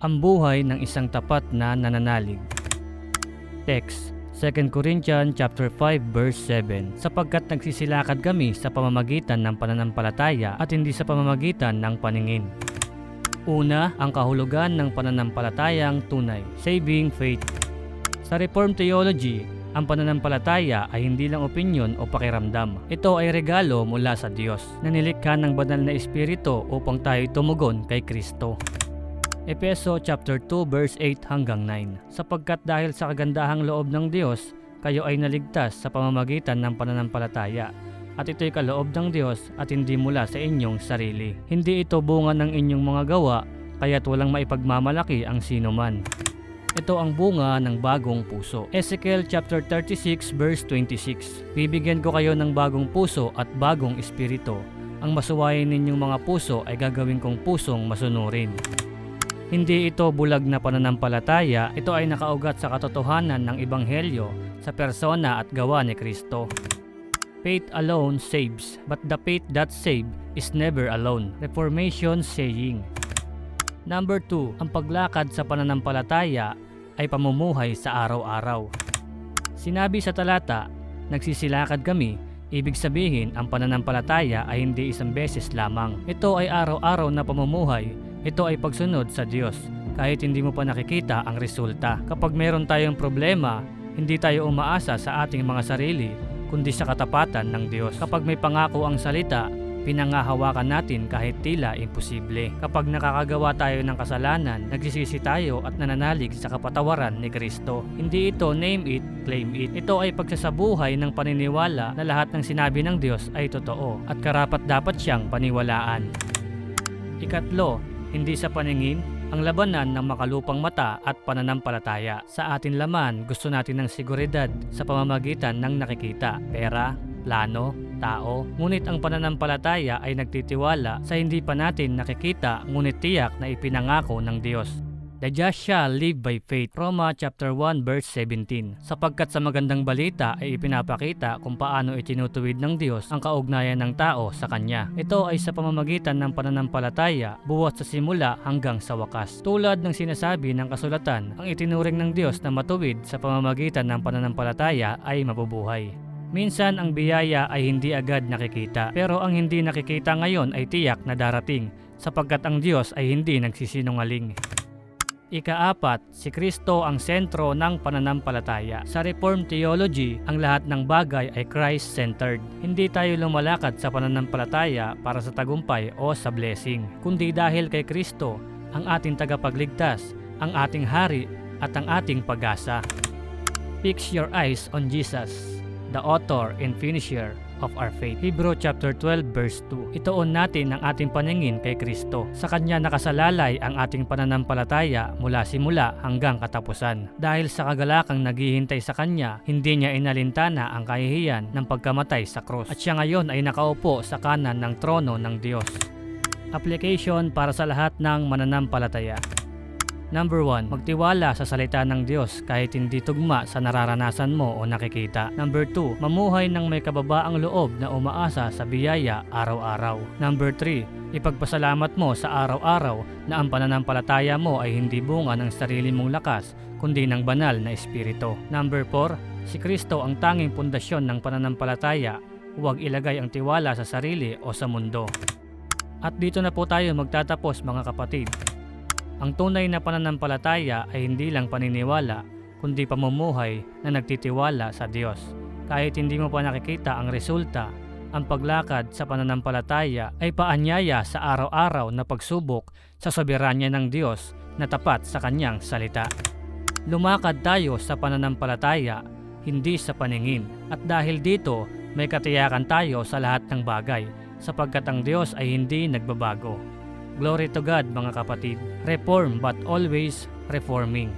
Ang buhay ng isang tapat na nananalig. Text 2 Corinthians chapter 5 verse 7 sapagkat nagsisilakad kami sa pamamagitan ng pananampalataya at hindi sa pamamagitan ng paningin. Una, ang kahulugan ng pananampalatayang tunay, saving faith. Sa Reformed Theology, ang pananampalataya ay hindi lang opinyon o pakiramdam. Ito ay regalo mula sa Diyos na nilikha ng banal na espiritu upang tayo tumugon kay Kristo. Epeso chapter 2 verse 8 hanggang 9. Sapagkat dahil sa kagandahang loob ng Diyos, kayo ay naligtas sa pamamagitan ng pananampalataya. At ito'y kaloob ng Diyos at hindi mula sa inyong sarili. Hindi ito bunga ng inyong mga gawa, kaya't walang maipagmamalaki ang sino man. Ito ang bunga ng bagong puso. Ezekiel chapter 36 verse 26. Bibigyan ko kayo ng bagong puso at bagong espiritu. Ang masuwayin ninyong mga puso ay gagawin kong pusong masunurin. Hindi ito bulag na pananampalataya, ito ay nakaugat sa katotohanan ng Ebanghelyo sa persona at gawa ni Kristo. Faith alone saves, but the faith that saves is never alone. Reformation saying. Number 2, ang paglakad sa pananampalataya ay pamumuhay sa araw-araw. Sinabi sa talata, nagsisilakad kami, ibig sabihin ang pananampalataya ay hindi isang beses lamang. Ito ay araw-araw na pamumuhay, ito ay pagsunod sa Diyos kahit hindi mo pa nakikita ang resulta. Kapag meron tayong problema, hindi tayo umaasa sa ating mga sarili kundi sa katapatan ng Diyos. Kapag may pangako ang salita, pinangahawakan natin kahit tila imposible. Kapag nakakagawa tayo ng kasalanan, nagsisisi tayo at nananalig sa kapatawaran ni Kristo. Hindi ito name it, claim it. Ito ay pagsasabuhay ng paniniwala na lahat ng sinabi ng Diyos ay totoo at karapat dapat siyang paniwalaan. Ikatlo, hindi sa paningin, ang labanan ng makalupang mata at pananampalataya. Sa atin laman, gusto natin ng seguridad sa pamamagitan ng nakikita, pera, plano, tao. Ngunit ang pananampalataya ay nagtitiwala sa hindi pa natin nakikita ngunit tiyak na ipinangako ng Diyos. The just live by faith. Roma chapter 1 verse 17. Sapagkat sa magandang balita ay ipinapakita kung paano itinutuwid ng Diyos ang kaugnayan ng tao sa Kanya. Ito ay sa pamamagitan ng pananampalataya buwat sa simula hanggang sa wakas. Tulad ng sinasabi ng kasulatan, ang itinuring ng Diyos na matuwid sa pamamagitan ng pananampalataya ay mabubuhay. Minsan ang biyaya ay hindi agad nakikita, pero ang hindi nakikita ngayon ay tiyak na darating sapagkat ang Diyos ay hindi nagsisinungaling. Ikaapat, si Kristo ang sentro ng pananampalataya. Sa Reformed Theology, ang lahat ng bagay ay Christ-centered. Hindi tayo lumalakad sa pananampalataya para sa tagumpay o sa blessing, kundi dahil kay Kristo, ang ating tagapagligtas, ang ating hari at ang ating pag-asa. Fix your eyes on Jesus, the author and finisher of our faith. Hebrew chapter 12 verse 2. Itoon natin ang ating paningin kay Kristo. Sa Kanya nakasalalay ang ating pananampalataya mula simula hanggang katapusan. Dahil sa kagalakang naghihintay sa Kanya, hindi niya inalintana ang kahihiyan ng pagkamatay sa krus. At siya ngayon ay nakaupo sa kanan ng trono ng Diyos. Application para sa lahat ng mananampalataya. Number 1, magtiwala sa salita ng Diyos kahit hindi tugma sa nararanasan mo o nakikita. Number 2, mamuhay ng may kababaang loob na umaasa sa biyaya araw-araw. Number 3, ipagpasalamat mo sa araw-araw na ang pananampalataya mo ay hindi bunga ng sarili mong lakas kundi ng banal na espiritu. Number 4, si Kristo ang tanging pundasyon ng pananampalataya. Huwag ilagay ang tiwala sa sarili o sa mundo. At dito na po tayo magtatapos mga kapatid. Ang tunay na pananampalataya ay hindi lang paniniwala, kundi pamumuhay na nagtitiwala sa Diyos. Kahit hindi mo pa nakikita ang resulta, ang paglakad sa pananampalataya ay paanyaya sa araw-araw na pagsubok sa soberanya ng Diyos na tapat sa kanyang salita. Lumakad tayo sa pananampalataya, hindi sa paningin. At dahil dito, may katiyakan tayo sa lahat ng bagay, sapagkat ang Diyos ay hindi nagbabago. Glory to God mga kapatid. Reform but always reforming.